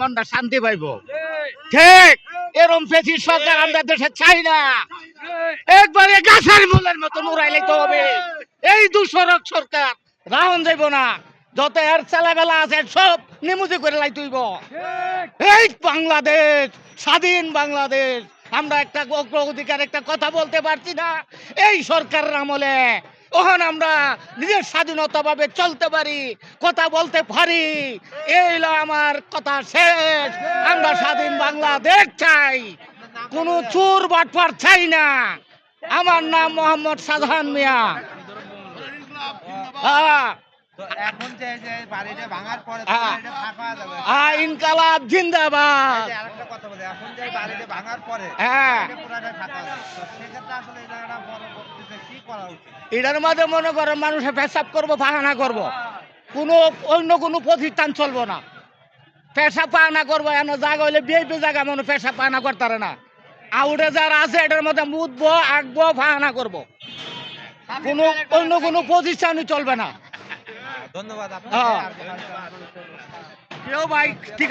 মনটা শান্তি পাইব। ঠিক এরম ফেসির সরকার আমরা দেশে চাই না। একবারে গাছের মূলের মতো উড়াই লাইতে হবে। এই। দুসরক সরকার রাহন যাইব না। যত এর চালাবেলা আছে সব নিমুজি করে লাই তুইব এই বাংলাদেশ স্বাধীন বাংলাদেশ। আমরা একটা অগ্রগতিকার একটা কথা বলতে পারছি না। এই সরকারের আমলে ওখানে আমরা নিজের স্বাধীনতা ভাবে চলতে পারি কথা বলতে পারি। এই আমার কথা শেষ। আমরা স্বাধীন বাংলাদেশ চাই। কোনো চোর বাটপার চাই না। আমার নাম মোহাম্মদ সাধারণ মিয়া। হ্যাঁ। হ্যাঁ। হ্যাঁ ইনকালাব জিন্দাবাদ। এটার মধ্যে মনে করেন মানুষে পেশাব করব পাহানা করব। কোনো অন্য কোনো প্রতিষ্ঠান চলবো না। পেশাব পাহানা করব এন জায়গা হইলে বিএপি জায়গা মনে পাহানা করতারে না। আউটে যারা আছে এটার মধ্যে মুদবো আঁকবো পাহানা করব। কোনো অন্য কোনো প্রতিষ্ঠানই চলবে না। ধন্যবাদ হ্যাঁ। কেউ ভাই ঠিক